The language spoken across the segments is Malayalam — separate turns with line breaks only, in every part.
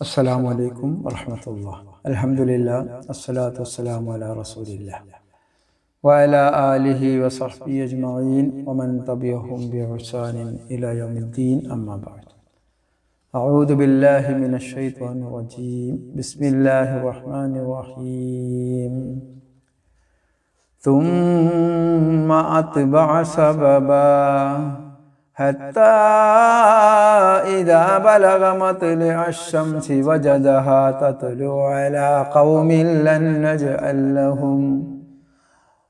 السلام عليكم ورحمة الله. الحمد لله الصلاة والسلام على رسول الله. وعلى آله وصحبه أجمعين ومن تبعهم بإحسان إلى يوم الدين أما بعد. أعوذ بالله من الشيطان الرجيم. بسم الله الرحمن الرحيم. ثم أتبع سبباً حتى إذا بلغ مطلع الشمس وجدها تطلع على قوم لن نجعل لهم.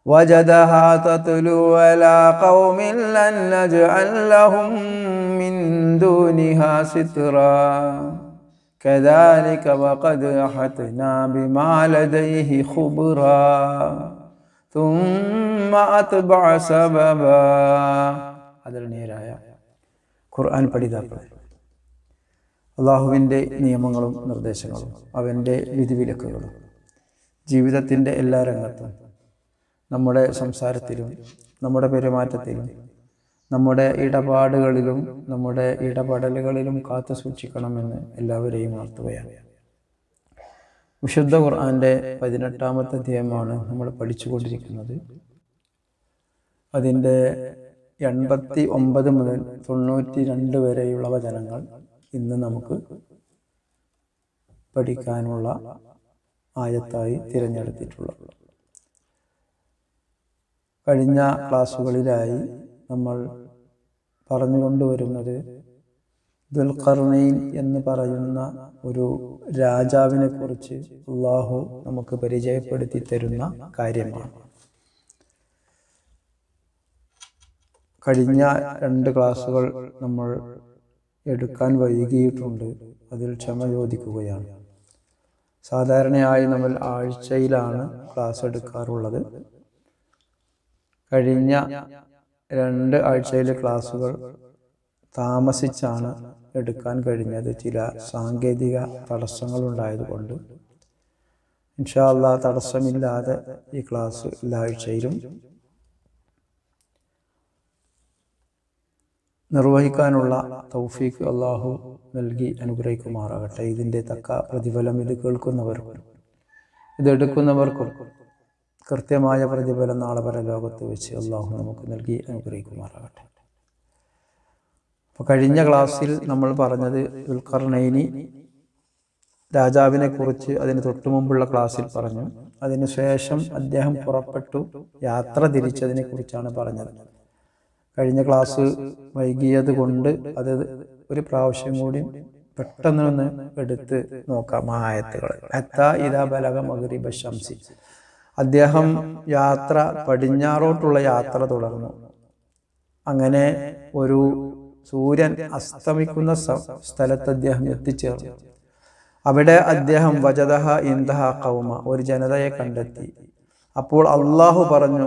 وجدها تطلع على قوم لن نجعل لهم من دونها سترا. كذلك وقد أحطنا بما لديه خبرا. ثم أتبع سببا. ആദരണീയരായ ഖുർആൻ പഠിതാക്കൾ അള്ളാഹുവിന്റെ നിയമങ്ങളും നിർദ്ദേശങ്ങളും അവന്റെ വിധിവിലക്കുകളും ജീവിതത്തിന്റെ എല്ലാ രംഗത്തും നമ്മുടെ സംസാരത്തിലും നമ്മുടെ പെരുമാറ്റത്തിലും നമ്മുടെ ഇടപാടുകളിലും നമ്മുടെ ഇടപെടലുകളിലും കാത്തു സൂക്ഷിക്കണമെന്ന് എല്ലാവരെയും ഓർത്തുകയാണ് വിശുദ്ധ ഖുർആന്റെ പതിനെട്ടാമത്തെ അധ്യായമാണ് നമ്മൾ പഠിച്ചുകൊണ്ടിരിക്കുന്നത്. അതിന്റെ എൺപത്തി ഒമ്പത് മുതൽ തൊണ്ണൂറ്റി രണ്ട് വരെയുള്ള വചനങ്ങൾ ഇന്ന് നമുക്ക് പഠിക്കാനുള്ള ആയത്തായി തിരഞ്ഞെടുത്തിട്ടുള്ളത്. കഴിഞ്ഞ ക്ലാസ്സുകളിലായി നമ്മൾ പറഞ്ഞുകൊണ്ടുവരുന്നത് ദുൽഖർണൈൻ എന്ന് പറയുന്ന ഒരു രാജാവിനെ കുറിച്ച് അള്ളാഹു നമുക്ക് പരിചയപ്പെടുത്തി തരുന്ന കാര്യമാണ്. കഴിഞ്ഞ രണ്ട് ക്ലാസ്സുകൾ നമ്മൾ എടുക്കാൻ വൈകിയിട്ടുണ്ട്. അതിൽ ക്ഷമ ചോദിക്കുകയാണ്. സാധാരണയായി നമ്മൾ ആഴ്ചയിലാണ് ക്ലാസ് എടുക്കാറുള്ളത്. കഴിഞ്ഞ രണ്ട് ആഴ്ചയിലെ ക്ലാസ്സുകൾ താമസിച്ചാണ് എടുക്കാൻ കഴിഞ്ഞത്. ചില സാങ്കേതിക തടസ്സങ്ങൾ ഉണ്ടായതുകൊണ്ട് ഇൻഷാല്ല തടസ്സമില്ലാതെ ഈ ക്ലാസ് എല്ലാ ആഴ്ചയിലും നിർവഹിക്കാനുള്ള തൗഫീഖ് അള്ളാഹു നൽകി അനുഗ്രഹിക്കുമാറാകട്ടെ. ഇതിന്റെ തക്ക പ്രതിഫലം ഇത് കേൾക്കുന്നവർക്കും ഇതെടുക്കുന്നവർക്കും കൃത്യമായ പ്രതിഫലം നാളെ വരെ ലോകത്ത് വെച്ച് അള്ളാഹു നമുക്ക് നൽകി അനുഗ്രഹിക്കുമാറാകട്ടെ. അപ്പോൾ കഴിഞ്ഞ ക്ലാസ്സിൽ നമ്മൾ പറഞ്ഞത് ദുൽഖർണൈനി രാജാവിനെ കുറിച്ച് അതിന് തൊട്ടു മുമ്പുള്ള ക്ലാസ്സിൽ പറഞ്ഞു. അതിനുശേഷം അദ്ദേഹം പുറപ്പെട്ടു. യാത്ര തിരിച്ചതിനെ കുറിച്ചാണ് പറഞ്ഞത്. കഴിഞ്ഞ ക്ലാസ് വൈകിയത് കൊണ്ട് അത് ഒരു പ്രാവശ്യം കൂടി പെട്ടെന്നൊന്ന് എടുത്ത് നോക്കാം ആയത്തുകൾ അത്ത ഇതാ ബലക മഗ്രിബ ശംസി. അദ്ദേഹം യാത്ര പടിഞ്ഞാറോട്ടുള്ള യാത്ര തുടർന്നു. അങ്ങനെ ഒരു സൂര്യൻ അസ്തമിക്കുന്ന സ്ഥലത്ത് അദ്ദേഹം എത്തിച്ചേർന്നു. അവിടെ അദ്ദേഹം വജദഹ ഇന്ദഹ കൗമ ഒരു ജനതയെ കണ്ടെത്തി. അപ്പോൾ അള്ളാഹു പറഞ്ഞു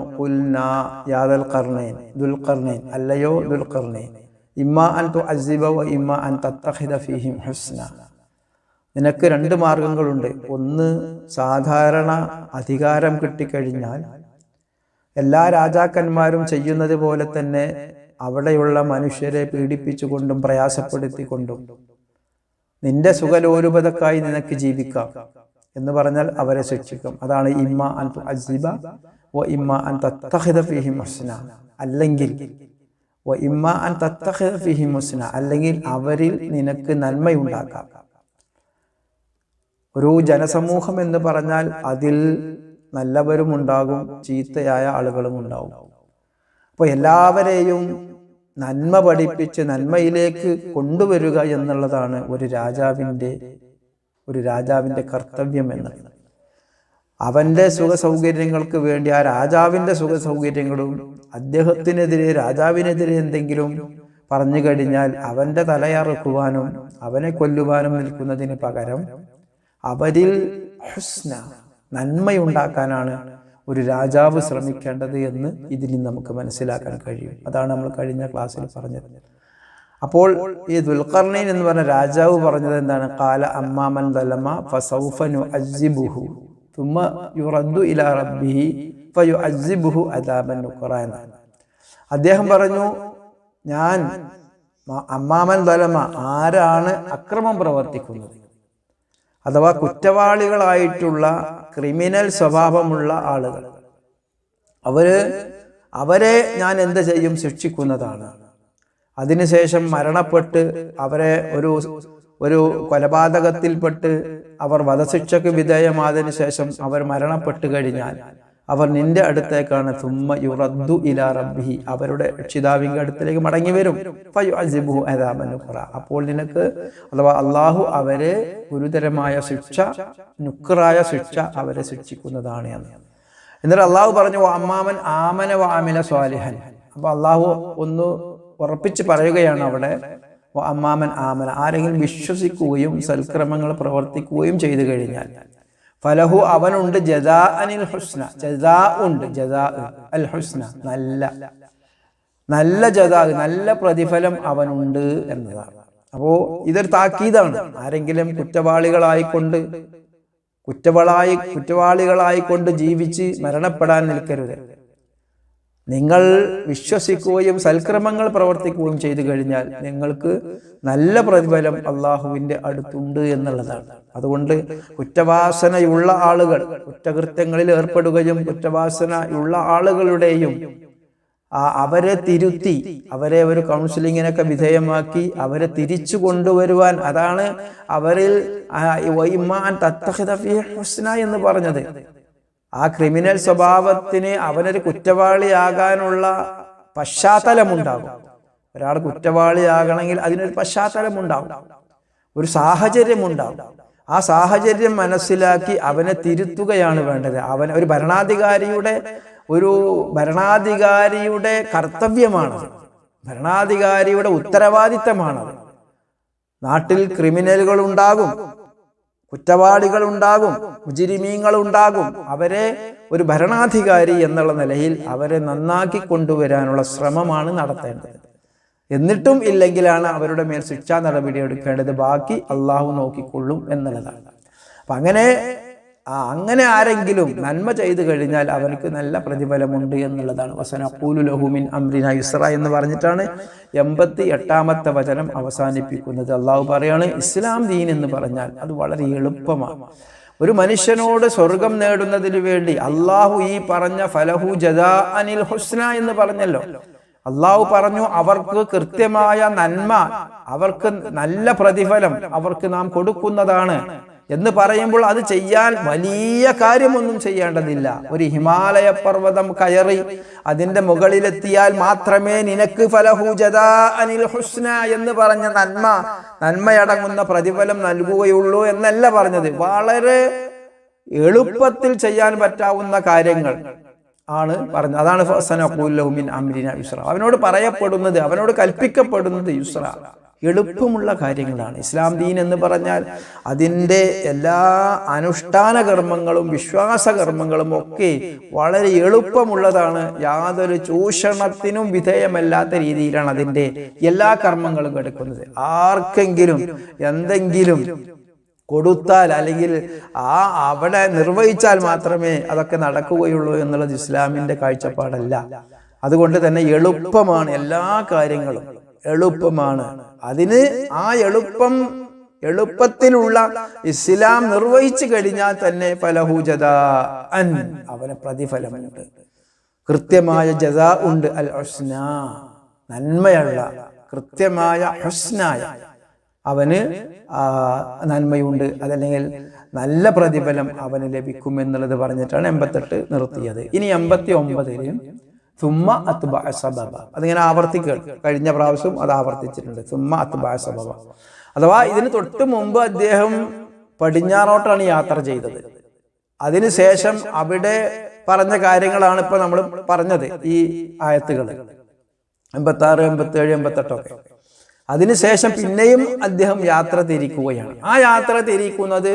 കർണൈൻ ദുൽഖർണൈൻ അല്ലയോ ദുൽഖർണൈൻ ഇമ്മ അൻ തു അസിബ ഇമ്മ അൻ തത്തഹിദ ഫിഹിം നിനക്ക് രണ്ട് മാർഗങ്ങളുണ്ട്. ഒന്ന് സാധാരണ അധികാരം കിട്ടിക്കഴിഞ്ഞാൽ എല്ലാ രാജാക്കന്മാരും ചെയ്യുന്നത് പോലെ തന്നെ അവിടെയുള്ള മനുഷ്യരെ പീഡിപ്പിച്ചുകൊണ്ടും പ്രയാസപ്പെടുത്തിക്കൊണ്ടും നിന്റെ സുഖലോലുപതക്കായി നിനക്ക് ജീവിക്കാം. എന്ന് പറഞ്ഞാൽ അവരെ ശിക്ഷിക്കും. അതാണ് ഇമ്മ അൻ അജീബ വ ഇമ്മ അൻ തത്തഹിദ ഫിഹി അല്ലെങ്കിൽ വ ഇമ്മ അൻ തത്തഹിദ ഫിഹി അല്ലെങ്കിൽ അവരിൽ നിനക്ക് നന്മയുണ്ടാക്കാം. ഒരു ജനസമൂഹം എന്ന് പറഞ്ഞാൽ അതിൽ നല്ലവരും ഉണ്ടാകും ചീത്തയായ ആളുകളും ഉണ്ടാകും അപ്പോൾ എല്ലാവരെയും നന്മ പഠിപ്പിച്ച് നന്മയിലേക്ക് കൊണ്ടുവരിക എന്നുള്ളതാണ് ഒരു രാജാവിന്റെ ഒരു രാജാവിന്റെ കർത്തവ്യം എന്ന് അവന്റെ സുഖ സൗകര്യങ്ങൾക്ക് വേണ്ടി ആ രാജാവിന്റെ സുഖ സൗകര്യങ്ങളും അദ്ദേഹത്തിനെതിരെ രാജാവിനെതിരെ എന്തെങ്കിലും പറഞ്ഞു കഴിഞ്ഞാൽ അവന്റെ തലയറുക്കുവാനും അവനെ കൊല്ലുവാനും നിൽക്കുന്നതിന് പകരം അവരിൽ ഹുസ്ന നന്മയുണ്ടാക്കാനാണ് ഒരു രാജാവ് ശ്രമിക്കേണ്ടത് എന്ന് ഇതിൽ നമുക്ക് മനസ്സിലാക്കാൻ കഴിയും. അതാണ് നമ്മൾ കഴിഞ്ഞ ക്ലാസ്സിൽ പറഞ്ഞത്. അപ്പോൾ ഈ ദുൽഖർണൈൻ എന്ന് പറഞ്ഞ രാജാവ് പറഞ്ഞത് എന്താണ്? കാല അമ്മാമൻ ദലമ ഫസൗഫനു അജിബുഹു തുമ്മ യുറദ്ദു ഇലാ റബ്ബിഹി ഫയു അജിബുഹു അദാബൻ നുഖറ എന്നാണ്. അദ്ദേഹം പറഞ്ഞു ഞാൻ അമ്മാമൻ ദലമ ആരാണ് അക്രമം പ്രവർത്തിക്കുന്നത്? അഥവാ കുറ്റവാളികളായിട്ടുള്ള ക്രിമിനൽ സ്വഭാവമുള്ള ആളുകൾ. അവർ അവരെ ഞാൻ എന്ത് ചെയ്യും? ശിക്ഷിക്കുന്നതാണ്. അതിനുശേഷം മരണപ്പെട്ട് അവരെ ഒരു ഒരു കൊലപാതകത്തിൽപ്പെട്ട് അവർ വധശിക്ഷയ്ക്ക് വിധേയമായതിനു ശേഷം അവർ മരണപ്പെട്ടു കഴിഞ്ഞാൽ അവർ നിന്റെ അടുത്തേക്കാണ്. തുമ്മ യുറദ്ദു ഇലാ റബ്ബി അവരുടെ രക്ഷിതാവിന്റെ അടുത്തേക്ക് മടങ്ങി വരും അദാബൻ നുക്റ. അപ്പോൾ നിനക്ക് അഥവാ അള്ളാഹു അവരെ ഗുരുതരമായ ശിക്ഷ നുക്റായ ശിക്ഷ അവരെ ശിക്ഷിക്കുന്നതാണ് എന്ന്. എന്നിട്ട് അള്ളാഹു പറഞ്ഞു "വ അമ്മാമൻ ആമന വാമിന സ്വാലിഹൻ. അപ്പൊ അള്ളാഹു ഒന്ന് ഉറപ്പിച്ച് പറയുകയാണ് അവിടെ "വ അമ്മാമൻ ആമന. ആരെങ്കിലും വിശ്വസിക്കുകയും സൽക്രമങ്ങൾ പ്രവർത്തിക്കുകയും ചെയ്തു കഴിഞ്ഞാൽ ഫലഹു അവനുണ്ട് ജദാ അനിൽ ഹുസ്ന. ജദാ ഉണ്ട് ജദാ അൽ ഹുസ്ന നല്ല നല്ല ജദാ നല്ല പ്രതിഫലം അവനുണ്ട് എന്നതാണ്. അപ്പോ ഇതൊരു താക്കീതാണ്. ആരെങ്കിലും കുറ്റവാളികളായിക്കൊണ്ട് കുറ്റവാളായി കുറ്റവാളികളായിക്കൊണ്ട് ജീവിച്ച് മരണപ്പെടാൻ നിൽക്കരുത്. നിങ്ങൾ വിശ്വസിക്കുകയും സൽക്രമങ്ങൾ പ്രവർത്തിക്കുകയും ചെയ്തു കഴിഞ്ഞാൽ നിങ്ങൾക്ക് നല്ല പ്രതിഫലം അള്ളാഹുവിന്റെ അടുത്തുണ്ട് എന്നുള്ളതാണ്. അതുകൊണ്ട് കുറ്റവാസനയുള്ള ആളുകൾ കുറ്റകൃത്യങ്ങളിൽ ഏർപ്പെടുകയും കുറ്റവാസനയുള്ള ആളുകളുടെയും ആ അവരെ തിരുത്തി അവരെ ഒരു കൗൺസിലിങ്ങിനൊക്കെ വിധേയമാക്കി അവരെ തിരിച്ചു കൊണ്ടുവരുവാൻ അതാണ് അവരിൽ എന്ന് പറഞ്ഞത്. ആ ക്രിമിനൽ സ്വഭാവത്തിന് അവനൊരു കുറ്റവാളിയാകാനുള്ള പശ്ചാത്തലമുണ്ടാകും. ഒരാൾ കുറ്റവാളിയാകണമെങ്കിൽ അതിനൊരു പശ്ചാത്തലമുണ്ടാകും. ഒരു സാഹചര്യമുണ്ടാകും. ആ സാഹചര്യം മനസ്സിലാക്കി അവനെ തിരുത്തുകയാണ് വേണ്ടത്. അവൻ ഒരു ഭരണാധികാരിയുടെ ഒരു ഭരണാധികാരിയുടെ കർത്തവ്യമാണ് ഭരണാധികാരിയുടെ ഉത്തരവാദിത്തമാണ് നാട്ടിൽ ക്രിമിനലുകൾ ഉണ്ടാകും. കുറ്റവാളികൾ ഉണ്ടാകും മുജിരിമീങ്ങൾ ഉണ്ടാകും അവരെ ഒരു ഭരണാധികാരി എന്നുള്ള നിലയിൽ അവരെ നന്നാക്കി കൊണ്ടുവരാനുള്ള ശ്രമമാണ് നടത്തേണ്ടത്. എന്നിട്ടും ഇല്ലെങ്കിലാണ് അവരുടെ മേൽ ശിക്ഷാ നടപടി എടുക്കേണ്ടത് ബാക്കി അള്ളാഹു നോക്കിക്കൊള്ളും എന്നുള്ളതാണ്. അപ്പൊ അങ്ങനെ ആ അങ്ങനെ ആരെങ്കിലും നന്മ ചെയ്തു കഴിഞ്ഞാൽ അവർക്ക് നല്ല പ്രതിഫലമുണ്ട് എന്നുള്ളതാണ് വസന. ലഹുമിൻ അമ്രിന ഇസ്ര എന്ന് പറഞ്ഞിട്ടാണ് എൺപത്തി എട്ടാമത്തെ വചനം അവസാനിപ്പിക്കുന്നത്. അള്ളാഹു പറയാണ് ഇസ്ലാം ദീൻ എന്ന് പറഞ്ഞാൽ അത് വളരെ എളുപ്പമാണ്. ഒരു മനുഷ്യനോട് സ്വർഗം നേടുന്നതിന് വേണ്ടി അള്ളാഹു ഈ പറഞ്ഞ ഫലഹു ജദാ അനിൽ ഹുസ്ന എന്ന് പറഞ്ഞല്ലോ. അള്ളാഹു പറഞ്ഞു അവർക്ക് കൃത്യമായ നന്മ അവർക്ക് നല്ല പ്രതിഫലം അവർക്ക് നാം കൊടുക്കുന്നതാണ്. എന്ന് പറയുമ്പോൾ അത് ചെയ്യാൻ വലിയ കാര്യമൊന്നും ചെയ്യേണ്ടതില്ല. ഒരു ഹിമാലയ പർവതം കയറി അതിന്റെ മുകളിലെത്തിയാൽ മാത്രമേ നിനക്ക് ഫലഹൂജത അനിൽ ഹുസ്ന എന്ന് പറഞ്ഞ നന്മ നന്മയടങ്ങുന്ന പ്രതിഫലം നൽകുകയുള്ളൂ എന്നല്ല പറഞ്ഞത്. വളരെ എളുപ്പത്തിൽ ചെയ്യാൻ പറ്റാവുന്ന കാര്യങ്ങൾ ആണ് പറഞ്ഞത്. അതാണ് ഫസനഖൂലഹുമിൻ അമ്രിന യുസ്ര. അവനോട് പറയപ്പെടുന്നത് അവനോട് കൽപ്പിക്കപ്പെടുന്നത് യുസ്ര. എളുപ്പമുള്ള കാര്യങ്ങളാണ്. ഇസ്ലാം ദീൻ എന്ന് പറഞ്ഞാൽ അതിന്റെ എല്ലാ അനുഷ്ഠാന കർമ്മങ്ങളും വിശ്വാസ കർമ്മങ്ങളും ഒക്കെ വളരെ എളുപ്പമുള്ളതാണ്. യാതൊരു ചൂഷണത്തിനും വിധേയമല്ലാത്ത രീതിയിലാണ് അതിന്റെ എല്ലാ കർമ്മങ്ങളും എടുക്കുന്നത്. ആർക്കെങ്കിലും എന്തെങ്കിലും കൊടുത്താൽ അല്ലെങ്കിൽ ആ അവിടെ നിർവഹിച്ചാൽ മാത്രമേ അതൊക്കെ നടക്കുകയുള്ളൂ എന്നുള്ളത് ഇസ്ലാമിന്റെ കാഴ്ചപ്പാടല്ല. അതുകൊണ്ട് തന്നെ എളുപ്പമാണ് എല്ലാ കാര്യങ്ങളും. എളുപ്പമാണ്. അതിന് ആ എളുപ്പം എളുപ്പത്തിലുള്ള ഇസ്ലാം നിർവഹിച്ചു കഴിഞ്ഞാൽ തന്നെ ഫലഹൂജത അൻ. അവന് പ്രതിഫലമുണ്ട്. കൃത്യമായ ജത ഉണ്ട്. അൽ ഹസ്ന നന്മയുള്ള കൃത്യമായ ഹസ്നായ. അവന് ആ നന്മയുണ്ട്. അതല്ലെങ്കിൽ നല്ല പ്രതിഫലം അവന് ലഭിക്കും എന്നുള്ളത് പറഞ്ഞിട്ടാണ് എൺപത്തെട്ട് നിർത്തിയത്. ഇനി എൺപത്തി ഒമ്പതിൽ സുമ്മ അത്ബ സബബ അതിങ്ങനെ ആവർത്തിക്കുക. കഴിഞ്ഞ പ്രാവശ്യം അത് ആവർത്തിച്ചിട്ടുണ്ട്. സുമ്മ അത്ബ സബബ. അഥവാ ഇതിന് തൊട്ട് മുമ്പ് അദ്ദേഹം പടിഞ്ഞാറോട്ടാണ് യാത്ര ചെയ്തത്. അതിനുശേഷം അവിടെ പറഞ്ഞ കാര്യങ്ങളാണ് ഇപ്പൊ നമ്മൾ പറഞ്ഞത്. ഈ ആയത്തുകൾ എൺപത്തി ആറ് എൺപത്തി ഏഴ് എൺപത്തെട്ടൊക്കെ. അതിനുശേഷം പിന്നെയും അദ്ദേഹം യാത്ര തിരിക്കുകയാണ്. ആ യാത്ര തിരിക്കുന്നത്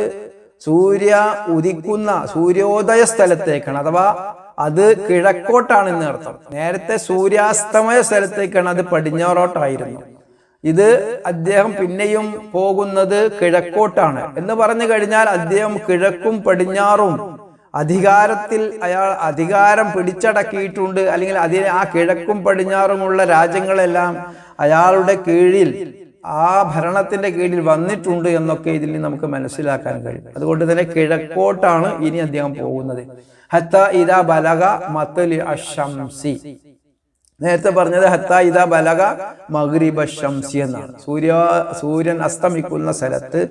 സൂര്യ ഉദിക്കുന്ന സൂര്യോദയ സ്ഥലത്തേക്കാണ്. അഥവാ അത് കിഴക്കോട്ടാണ് എന്ന് അർത്ഥം. നേരത്തെ സൂര്യാസ്തമയ സ്ഥലത്തേക്കാണ് അത് പടിഞ്ഞാറോട്ടായിരുന്നു. ഇത് അദ്ദേഹം പിന്നെയും പോകുന്നത് കിഴക്കോട്ടാണ്. എന്ന് പറഞ്ഞു കഴിഞ്ഞാൽ അദ്ദേഹം കിഴക്കും പടിഞ്ഞാറും അധികാരത്തിൽ അയാൾ അധികാരം പിടിച്ചടക്കിയിട്ടുണ്ട്. അല്ലെങ്കിൽ അതിന് ആ കിഴക്കും പടിഞ്ഞാറുമുള്ള രാജ്യങ്ങളെല്ലാം അയാളുടെ കീഴിൽ ആ ഭരണത്തിന്റെ കീഴിൽ വന്നിട്ടുണ്ട് എന്നൊക്കെ ഇതിൽ നിന്ന് നമുക്ക് മനസ്സിലാക്കാൻ കഴിയും. അതുകൊണ്ട് തന്നെ കിഴക്കോട്ടാണ് ഇനി അദ്ദേഹം പോകുന്നത്. ഹത്ത ഇത ബലക മത്തലി അഷംസി. നേരത്തെ പറഞ്ഞത് ഹത്ത ഇത ബലക മഗ്രിബ ഷംസി എന്നാണ്. സൂര്യ സൂര്യൻ അസ്തമിക്കുന്ന സ്ഥലത്ത്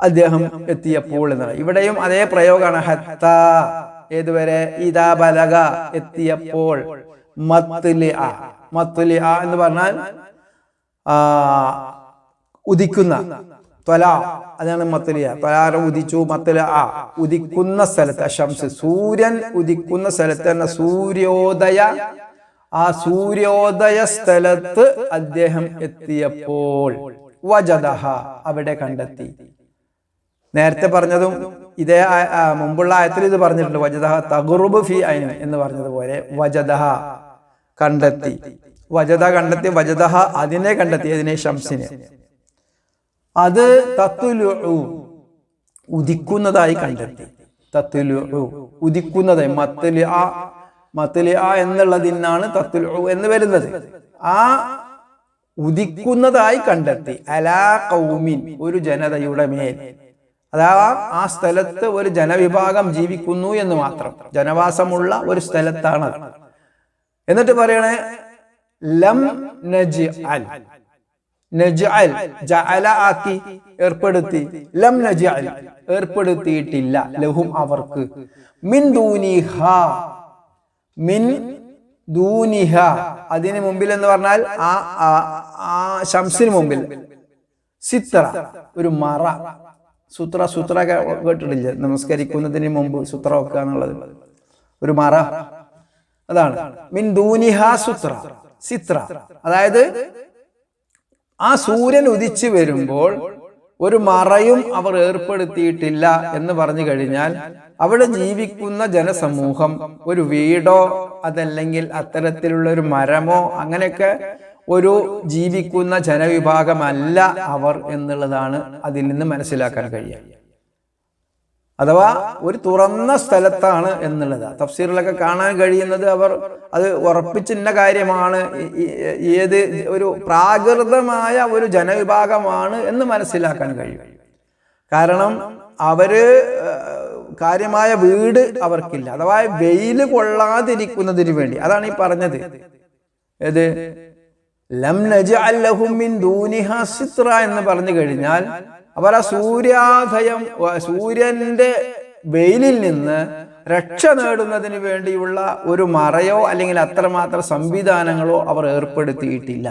അദ്ദേഹം എത്തിയപ്പോൾ എന്നാണ്. ഇവിടെയും അതേ പ്രയോഗമാണ്. ഹത്ത ഏതുവരെ? ഇതാ ബലക എത്തിയപ്പോൾ മത്തുലി ആ മത്തുലി ആ എന്ന് പറഞ്ഞാൽ ഉദിക്കുന്ന ത്വല അതാണ് മത്തലിയ. ത്വലാര ഉദിച്ചു മത്തല ആ. ഉദിക്കുന്ന സ്ഥലത്ത് അശംസ്. സൂര്യൻ ഉദിക്കുന്ന സ്ഥലത്ത് തന്നെ സൂര്യോദയ. ആ സൂര്യോദയ സ്ഥലത്ത് അദ്ദേഹം എത്തിയപ്പോൾ വജദഹ അവിടെ കണ്ടെത്തി. നേരത്തെ പറഞ്ഞതും ഇതേ മുമ്പുള്ള ആയത്തിൽ ഇത് പറഞ്ഞിട്ടുണ്ട്. വജദഹ തഗറുബ് ഫി ഐൻ എന്ന് പറഞ്ഞതുപോലെ വജദഹ കണ്ടെത്തി. വജദ കണ്ടെത്തി വജദഹ അതിനെ കണ്ടെത്തി അതിനെ ഷംസിനെ അത് തത്തുലു ഉദിക്കുന്നതായി കണ്ടെത്തി. തത്തുലു ഉദിക്കുന്നതായി മത്തലി ആ മത്തലി ആ എന്നുള്ളതിനാണ് തത്തുലു എന്ന് വരുന്നത്. ആ ഉദിക്കുന്നതായി കണ്ടെത്തി. അലാ കൗമിൻ ഒരു ജനതയുടെ മേൽ. അതാ ആ സ്ഥലത്ത് ഒരു ജനവിഭാഗം ജീവിക്കുന്നു എന്ന് മാത്രം. ജനവാസമുള്ള ഒരു സ്ഥലത്താണ് എന്നിട്ട് പറയണേ ലം നജ് അൽ ആക്കി ഏർപ്പെടുത്തി. ലം ഏർപ്പെടുത്തിയിട്ടില്ല. ലഹും അവർക്ക്. മിൻ മിൻ ദൂനിഹ. അതിന് മുമ്പിൽ എന്ന് പറഞ്ഞാൽ ആ ആ- ശംസിന് മുമ്പിൽ. സിത്ര ഒരു മറ. സുത്ര സുത്ര കേട്ടിട്ടില്ലേ. നമസ്കരിക്കുന്നതിന് മുമ്പ് സുത്ര വെക്കുക എന്നുള്ളത്. ഒരു മറ. അതാണ്. മിൻ ദൂനിഹ സുത്ര സിത്ര. അതായത് ആ സൂര്യൻ ഉദിച്ചു വരുമ്പോൾ ഒരു മറയും അവർ ഏർപ്പെടുത്തിയിട്ടില്ല എന്ന് പറഞ്ഞു കഴിഞ്ഞാൽ അവിടെ ജീവിക്കുന്ന ജനസമൂഹം ഒരു വീടോ അതല്ലെങ്കിൽ അത്തരത്തിലുള്ള ഒരു മരമോ അങ്ങനെയൊക്കെ ഒരു ജീവിക്കുന്ന ജനവിഭാഗമല്ല അവർ എന്നുള്ളതാണ് അതിൽ നിന്ന് മനസ്സിലാക്കാൻ കഴിയുക. അഥവാ ഒരു തുറന്ന സ്ഥലത്താണ് എന്നുള്ളത്. തഫ്സീറിലൊക്കെ കാണാൻ കഴിയുന്നത് അവർ അത് ഉറപ്പിച്ചിന്ന കാര്യമാണ്. ഏത് ഒരു പ്രാകൃതമായ ഒരു ജനവിഭാഗമാണ് എന്ന് മനസ്സിലാക്കാൻ കഴിയും. കാരണം അവർ കാര്യമായ വീട് അവർക്കില്ല. അഥവാ വെയിൽ കൊള്ളാതിരിക്കുന്നതിന് വേണ്ടി. അതാണ് ഈ പറഞ്ഞത്. ഏത്? ലം നജ അല്ലഹുമിൻ മിൻ ദൂനിഹ സിത്ര എന്ന് പറഞ്ഞു കഴിഞ്ഞാൽ അവർ ആ സൂര്യാധയം സൂര്യന്റെ വെയിലിൽ നിന്ന് രക്ഷ നേടുന്നതിന് വേണ്ടിയുള്ള ഒരു മറയോ അല്ലെങ്കിൽ അത്രമാത്രം സംവിധാനങ്ങളോ അവർ ഏർപ്പെടുത്തിയിട്ടില്ല.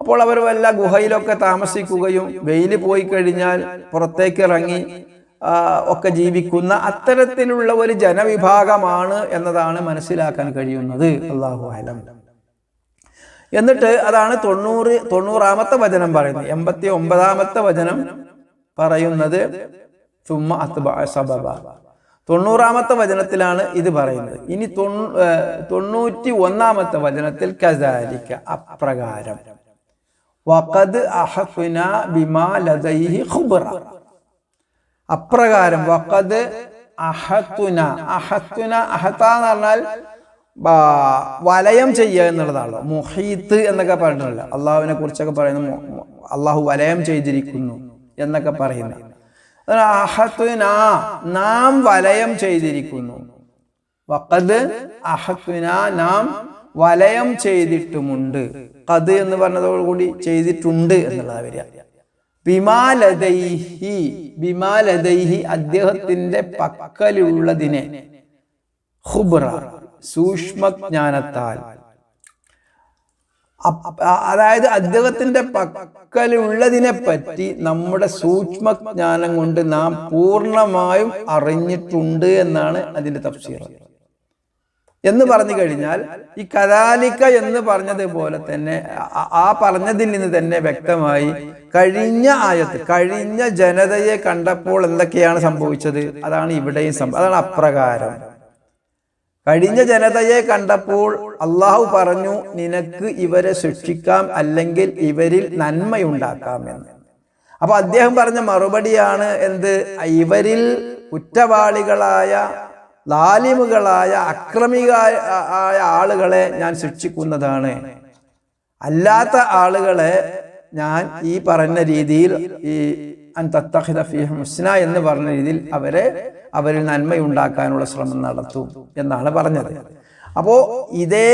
അപ്പോൾ അവർ വല്ല ഗുഹയിലൊക്കെ താമസിക്കുകയും വെയിൽ പോയി കഴിഞ്ഞാൽ പുറത്തേക്ക് ഇറങ്ങി ഒക്കെ ജീവിക്കുന്ന അത്തരത്തിലുള്ള ഒരു ജനവിഭാഗമാണ് എന്നതാണ് മനസ്സിലാക്കാൻ കഴിയുന്നത്. അള്ളാഹു അലം. എന്നിട്ട് അതാണ് തൊണ്ണൂറ് തൊണ്ണൂറാമത്തെ വചനം പറയുന്നത്. എൺപത്തി ഒമ്പതാമത്തെ വചനം. പറയുന്നത് തുമ്മ സബബ. തൊണ്ണൂറാമത്തെ വചനത്തിലാണ് ഇത് പറയുന്നത്. ഇനി തൊണ്ണൂറ്റി ഒന്നാമത്തെ വചനത്തിൽ കസാരിക്ക അപ്രകാരം. വഖദ് അഹഫ്ന ബിമാ ലദൈഹി ഖുബ്റ. അപ്രകാരം വഖദ് അഹത്തുന അഹത്തുന അഹത്ത എന്ന് പറഞ്ഞാൽ വലയം ചെയ്യുക എന്നുള്ളതാണല്ലോ. മുഹീത്ത് എന്നൊക്കെ പറഞ്ഞിട്ടില്ല അള്ളാഹുവിനെ കുറിച്ചൊക്കെ പറയുന്ന അള്ളാഹു വലയം ചെയ്തിരിക്കുന്നു. എന്നൊക്കെ പറയുന്നത്. അതാണ് നാം വലയം ചെയ്തിരിക്കുന്നു. വഖദ് അഹത്തുന നാം വലയം ചെയ്തിട്ടുമുണ്ട്. കത് എന്ന് പറഞ്ഞതോടുകൂടി ചെയ്തിട്ടുണ്ട് എന്നുള്ളതാ വരിക. ബിമാലതൈഹി ബിമാലതൈഹി അദ്ദേഹത്തിന്റെ പക്കലുള്ളതിനെ ഖുബ്റ സൂക്ഷ്മജ്ഞാനത്താൽ. അതായത് അദ്ദേഹത്തിന്റെ പക്കലുള്ളതിനെ പറ്റി നമ്മുടെ സൂക്ഷ്മജ്ഞാനം കൊണ്ട് നാം പൂർണമായും അറിഞ്ഞിട്ടുണ്ട് എന്നാണ് അതിന്റെ തഫ്സീർ. എന്ന് പറഞ്ഞു കഴിഞ്ഞാൽ ഈ കദാലിക്ക എന്ന് പറഞ്ഞതുപോലെ തന്നെ ആ പറഞ്ഞതിൽ നിന്ന് തന്നെ വ്യക്തമായി കഴിഞ്ഞ ആയത്ത് കഴിഞ്ഞ ജനതയെ കണ്ടപ്പോൾ എന്തൊക്കെയാണ് സംഭവിച്ചത്? അതാണ് ഇവിടെയും സംഭവം. അതാണ് അപ്രകാരം. കഴിഞ്ഞ ജനതയെ കണ്ടപ്പോൾ അള്ളാഹു പറഞ്ഞു നിനക്ക് ഇവരെ ശിക്ഷിക്കാം അല്ലെങ്കിൽ ഇവരിൽ നന്മയുണ്ടാക്കാം എന്ന് അപ്പൊ അദ്ദേഹം പറഞ്ഞ മറുപടിയാണ് എന്ത്? ഇവരിൽ കുറ്റവാളികളായ ലാലിമുകളായ അക്രമിക ആയ ആളുകളെ ഞാൻ ശിക്ഷിക്കുന്നതാണ്. അല്ലാത്ത ആളുകളെ ഞാൻ ഈ പറഞ്ഞ രീതിയിൽ ഈ തത്തഹിദ ഫീഹ മുസ്ന എന്ന് പറഞ്ഞ രീതിയിൽ അവരെ അവരിൽ നന്മയുണ്ടാക്കാനുള്ള ശ്രമം നടത്തും എന്നാണ് പറഞ്ഞത്. അപ്പോ ഇതേ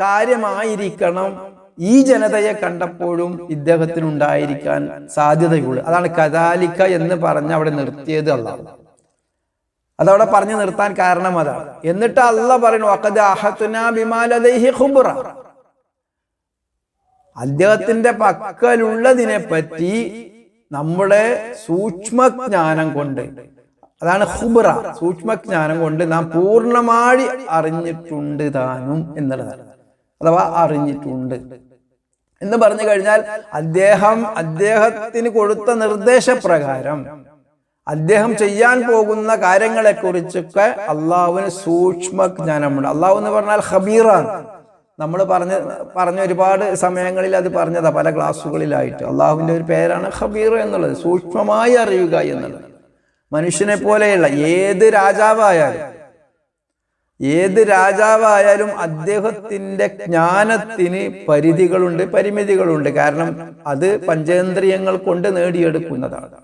കാര്യമായിരിക്കണം ഈ ജനതയെ കണ്ടപ്പോഴും ഇദ്ദേഹത്തിന് ഉണ്ടായിരിക്കാൻ സാധ്യതയുള്ളു. അതാണ് കദാലിക്ക എന്ന് പറഞ്ഞ് അവിടെ നിർത്തിയത് അള്ളാഹു. അതവിടെ പറഞ്ഞു നിർത്താൻ കാരണം അതാണ്. എന്നിട്ട് അല്ല പറയുന്നു "വഖദ് അഹത്നാ ബിമാ ലദൈഹി ഖുബ്റ." അദ്ദേഹത്തിന്റെ പക്കലുള്ളതിനെ പറ്റി നമ്മുടെ സൂക്ഷ്മജ്ഞാനം കൊണ്ട് അതാണ് ഹുബ്ര സൂക്ഷ്മജ്ഞാനം കൊണ്ട് നാം പൂർണമായി അറിഞ്ഞിട്ടുണ്ട് താനും എന്നുള്ളതാണ് അഥവാ അറിഞ്ഞിട്ടുണ്ട്. എന്ന് പറഞ്ഞു കഴിഞ്ഞാൽ അദ്ദേഹം അദ്ദേഹത്തിന് കൊടുത്ത നിർദ്ദേശപ്രകാരം അദ്ദേഹം ചെയ്യാൻ പോകുന്ന കാര്യങ്ങളെ കുറിച്ചൊക്കെ അള്ളാഹുവിന് സൂക്ഷ്മജ്ഞാനമുണ്ട്. അള്ളാഹു എന്ന് പറഞ്ഞാൽ ഖബീറാണ്. നമ്മൾ പറഞ്ഞ പറഞ്ഞ ഒരുപാട് സമയങ്ങളിൽ അത് പറഞ്ഞതാ പല ക്ലാസ്സുകളിലായിട്ട്. അള്ളാഹുവിന്റെ ഒരു പേരാണ് ഖബീർ എന്നുള്ളത് സൂക്ഷ്മമായി അറിയുക എന്നുള്ളത്. മനുഷ്യനെ പോലെയുള്ള ഏത് രാജാവായാലും ഏത് രാജാവായാലും അദ്ദേഹത്തിന്റെ ജ്ഞാനത്തിന് പരിധികളുണ്ട് പരിമിതികളുണ്ട്. കാരണം അത് പഞ്ചേന്ദ്രിയങ്ങൾ കൊണ്ട് നേടിയെടുക്കുന്നതാണ്.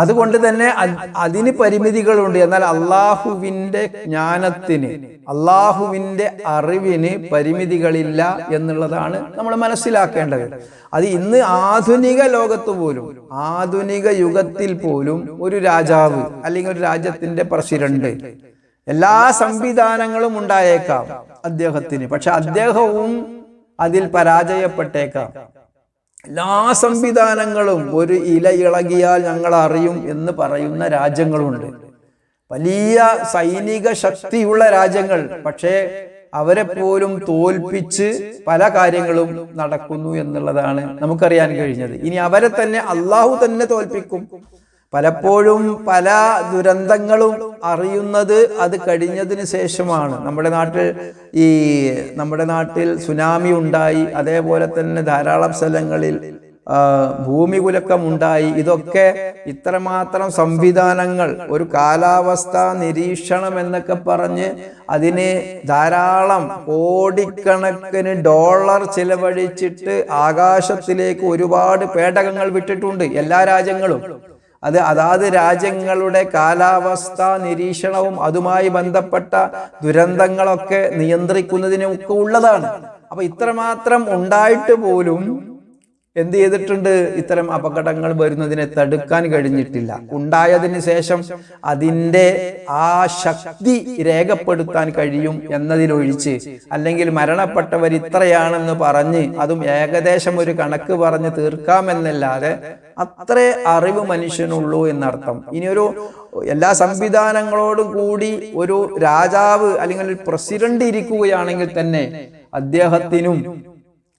അതുകൊണ്ട് തന്നെ അതിന് പരിമിതികളുണ്ട്. എന്നാൽ അള്ളാഹുവിന്റെ ജ്ഞാനത്തിന് അള്ളാഹുവിന്റെ അറിവിന് പരിമിതികളില്ല എന്നുള്ളതാണ് നമ്മൾ മനസ്സിലാക്കേണ്ടത്. അത് ഇന്ന് ആധുനിക ലോകത്ത് പോലും ആധുനിക യുഗത്തിൽ പോലും ഒരു രാജാവ് അല്ലെങ്കിൽ ഒരു രാജ്യത്തിന്റെ പ്രസിഡന്റ് എല്ലാ സംവിധാനങ്ങളും ഉണ്ടായേക്കാം അദ്ദേഹത്തിന്. പക്ഷെ അദ്ദേഹവും അതിൽ പരാജയപ്പെട്ടേക്കാം. എല്ലാ സംവിധാനങ്ങളും ഒരു ഇല ഇളകിയാൽ ഞങ്ങൾ അറിയും എന്ന് പറയുന്ന രാജ്യങ്ങളുണ്ട്. വലിയ സൈനിക ശക്തിയുള്ള രാജ്യങ്ങൾ പക്ഷേ അവരെ പോലും തോൽപ്പിച്ച് പല കാര്യങ്ങളും നടക്കുന്നു എന്നുള്ളതാണ് നമുക്കറിയാൻ കഴിഞ്ഞത്. ഇനി അവരെ തന്നെ അള്ളാഹു തന്നെ തോൽപ്പിക്കും. പലപ്പോഴും പല ദുരന്തങ്ങളും അറിയുന്നത് അത് കഴിഞ്ഞതിന് ശേഷമാണ്. നമ്മുടെ നാട്ടിൽ ഈ നമ്മുടെ നാട്ടിൽ സുനാമി ഉണ്ടായി അതേപോലെ തന്നെ ധാരാളം സ്ഥലങ്ങളിൽ ഭൂമി ഭൂമികുലക്കം ഉണ്ടായി ഇതൊക്കെ ഇത്രമാത്രം സംവിധാനങ്ങൾ ഒരു കാലാവസ്ഥ നിരീക്ഷണം എന്നൊക്കെ പറഞ്ഞ് അതിന് ധാരാളം കോടിക്കണക്കിന് ഡോളർ ചിലവഴിച്ചിട്ട് ആകാശത്തിലേക്ക് ഒരുപാട് പേടകങ്ങൾ വിട്ടിട്ടുണ്ട് എല്ലാ രാജ്യങ്ങളും. അത് അതാത് രാജ്യങ്ങളുടെ കാലാവസ്ഥ നിരീക്ഷണവും അതുമായി ബന്ധപ്പെട്ട ദുരന്തങ്ങളൊക്കെ നിയന്ത്രിക്കുന്നതിനൊക്കെ ഉള്ളതാണ്. അപ്പൊ ഇത്രമാത്രം ഉണ്ടായിട്ട് പോലും എന്ത് ചെയ്തിട്ടുണ്ട്? ഇത്തരം അപകടങ്ങൾ വരുന്നതിനെ തടുക്കാൻ കഴിഞ്ഞിട്ടില്ല. ഉണ്ടായതിന് ശേഷം അതിന്റെ ആ ശക്തി രേഖപ്പെടുത്താൻ കഴിയും എന്നതിലൊഴിച്ച് അല്ലെങ്കിൽ മരണപ്പെട്ടവർ ഇത്രയാണെന്ന് പറഞ്ഞ് അതും ഏകദേശം ഒരു കണക്ക് പറഞ്ഞ് തീർക്കാമെന്നല്ലാതെ അത്രേ അറിവ് മനുഷ്യനുള്ളൂ എന്നർത്ഥം. ഇനിയൊരു എല്ലാ സംവിധാനങ്ങളോടും കൂടി ഒരു രാജാവ് അല്ലെങ്കിൽ ഒരു പ്രസിഡന്റ് ഇരിക്കുകയാണെങ്കിൽ തന്നെ അദ്ദേഹത്തിനും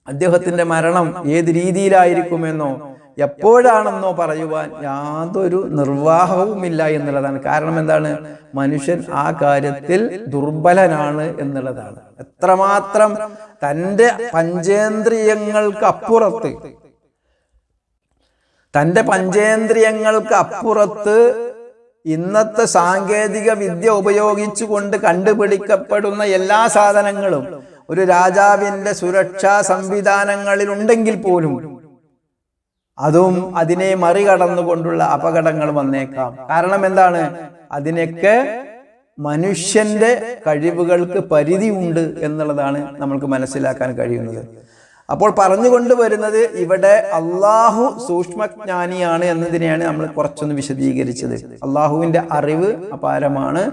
അദ്ദേഹത്തിന്റെ മരണം ഏത് രീതിയിലായിരിക്കുമെന്നോ എപ്പോഴാണെന്നോ പറയുവാൻ യാതൊരു നിർവാഹവുമില്ല എന്നുള്ളതാണ്. കാരണം എന്താണ്? മനുഷ്യൻ ആ കാര്യത്തിൽ ദുർബലനാണ് എന്നുള്ളതാണ്. എത്രമാത്രം തന്റെ പഞ്ചേന്ദ്രിയങ്ങൾക്ക് അപ്പുറത്ത് തന്റെ പഞ്ചേന്ദ്രിയങ്ങൾക്ക് അപ്പുറത്ത് ഇന്നത്തെ സാങ്കേതിക വിദ്യ ഉപയോഗിച്ചുകൊണ്ട് കണ്ടുപിടിക്കപ്പെടുന്ന എല്ലാ സാധനങ്ങളും ഒരു രാജാവിന്റെ സുരക്ഷാ സംവിധാനങ്ങളിൽ ഉണ്ടെങ്കിൽ പോലും അതും അതിനെ മറികടന്നുകൊണ്ടുള്ള അപകടങ്ങൾ വന്നേക്കാം. കാരണം എന്താണ്? അതിനൊക്കെ മനുഷ്യന്റെ കഴിവുകൾക്ക് പരിധിയുണ്ട് എന്നുള്ളതാണ് നമ്മൾക്ക് മനസ്സിലാക്കാൻ കഴിയുന്നത്. അപ്പോൾ പറഞ്ഞുകൊണ്ട് വരുന്നത് ഇവിടെ അള്ളാഹു സൂക്ഷ്മജ്ഞാനിയാണ് എന്നതിനെയാണ് നമ്മൾ കുറച്ചൊന്ന് വിശദീകരിച്ചത്. അള്ളാഹുവിന്റെ അറിവ് അപാരമാണ്.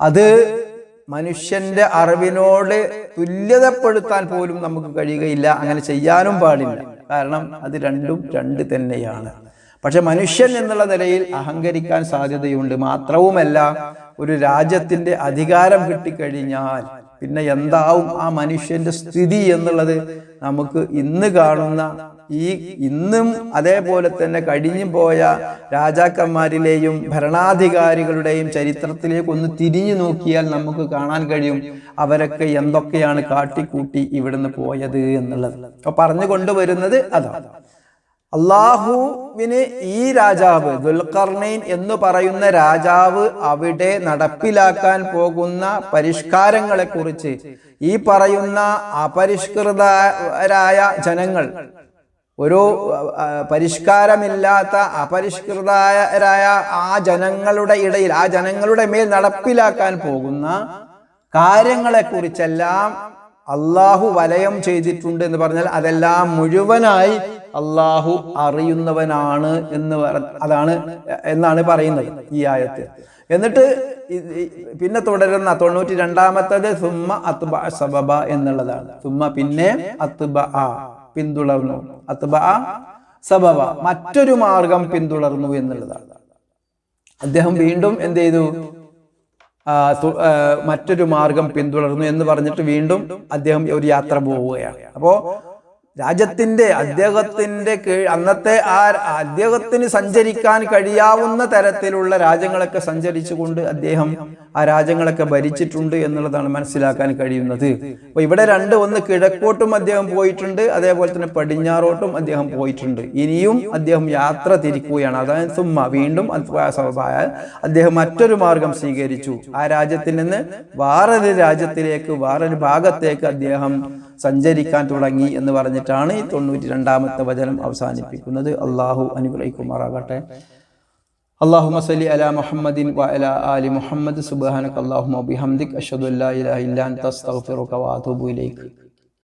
അത് മനുഷ്യന്റെ അറിവിനോട് തുല്യതപ്പെടുത്താൻ പോലും നമുക്ക് കഴിയുകയില്ല. അങ്ങനെ ചെയ്യാനും പാടില്ല. കാരണം അത് രണ്ടും രണ്ട് തന്നെയാണ്. പക്ഷെ മനുഷ്യൻ എന്നുള്ള നിലയിൽ അഹങ്കരിക്കാൻ സാധ്യതയുണ്ട്. മാത്രവുമല്ല ഒരു രാജ്യത്തിന്റെ അധികാരം കിട്ടിക്കഴിഞ്ഞാൽ പിന്നെ എന്താവും ആ മനുഷ്യന്റെ സ്ഥിതി എന്നുള്ളത് നമുക്ക് ഇന്ന് കാണുന്ന ഈ ഇന്നും അതേപോലെ തന്നെ കഴിഞ്ഞു പോയ രാജാക്കന്മാരിലെയും ഭരണാധികാരികളുടെയും ചരിത്രത്തിലേക്ക് ഒന്ന് തിരിഞ്ഞു നോക്കിയാൽ നമുക്ക് കാണാൻ കഴിയും അവരൊക്കെ എന്തൊക്കെയാണ് കാട്ടിക്കൂട്ടി ഇവിടുന്ന് പോയത് എന്നുള്ളത്. അപ്പൊ പറഞ്ഞു കൊണ്ടുവരുന്നത് അതാണ് അള്ളാഹുവിന് ഈ രാജാവ് ദുൽഖർണൈൻ എന്ന് പറയുന്ന രാജാവ് അവിടെ നടപ്പിലാക്കാൻ പോകുന്ന പരിഷ്കാരങ്ങളെ കുറിച്ച് ഈ പറയുന്ന അപരിഷ്കൃതരായ ജനങ്ങൾ ഒരു പരിഷ്കാരമില്ലാത്ത അപരിഷ്കൃതരായ ആ ജനങ്ങളുടെ ഇടയിൽ ആ ജനങ്ങളുടെ മേൽ നടപ്പിലാക്കാൻ പോകുന്ന കാര്യങ്ങളെക്കുറിച്ചെല്ലാം അള്ളാഹു വലയം ചെയ്തിട്ടുണ്ട് എന്ന് പറഞ്ഞാൽ അതെല്ലാം മുഴുവനായി അള്ളാഹു അറിയുന്നവനാണ് എന്ന് അതാണ് എന്നാണ് പറയുന്നത് ഈ ആയത്ത്. എന്നിട്ട് പിന്നെ തുടരുന്ന തൊണ്ണൂറ്റി രണ്ടാമത്തത് സുമ്മ അത്ബ സബബ എന്നുള്ളതാണ്. സുമ്മ പിന്നെ അത്ബ പിന്തുടർന്നു. അഥവാ സബബ മറ്റൊരു മാർഗം പിന്തുടർന്നു എന്നുള്ളതാണ്. അദ്ദേഹം വീണ്ടും എന്ത് ചെയ്തു? മറ്റൊരു മാർഗം പിന്തുടർന്നു എന്ന് പറഞ്ഞിട്ട് വീണ്ടും അദ്ദേഹം ഒരു യാത്ര പോവുകയാണ്. അപ്പോ രാജ്യത്തിന്റെ അദ്ദേഹത്തിന്റെ കീഴ് അന്നത്തെ ആ അദ്ദേഹത്തിന് സഞ്ചരിക്കാൻ കഴിയാവുന്ന തരത്തിലുള്ള രാജ്യങ്ങളൊക്കെ സഞ്ചരിച്ചുകൊണ്ട് അദ്ദേഹം ആ രാജ്യങ്ങളൊക്കെ ഭരിച്ചിട്ടുണ്ട് എന്നുള്ളതാണ് മനസ്സിലാക്കാൻ കഴിയുന്നത്. അപ്പൊ ഇവിടെ രണ്ട് ഒന്ന് കിഴക്കോട്ടും അദ്ദേഹം പോയിട്ടുണ്ട്. അതേപോലെ തന്നെ പടിഞ്ഞാറോട്ടും അദ്ദേഹം പോയിട്ടുണ്ട്. ഇനിയും അദ്ദേഹം യാത്ര തിരിക്കുകയാണ്. അതായത് സുമ്മ വീണ്ടും അദ്ദേഹം മറ്റൊരു മാർഗം സ്വീകരിച്ചു. ആ രാജ്യത്തിൽ നിന്ന് വേറൊരു രാജ്യത്തിലേക്ക് വേറൊരു ഭാഗത്തേക്ക് അദ്ദേഹം സഞ്ചരിക്കാൻ തുടങ്ങി എന്ന് പറഞ്ഞിട്ടാണ് ഈ തൊണ്ണൂറ്റി രണ്ടാമത്തെ വചനം അവസാനിപ്പിക്കുന്നത് അള്ളാഹു അനുഗ്രഹിക്കുമാറാകട്ടെ اللهم صل على محمد وعلى آل محمد سبحانك اللهم وبحمدك أشهد أن لا إله إلا أنت أستغفرك وأتوب إليك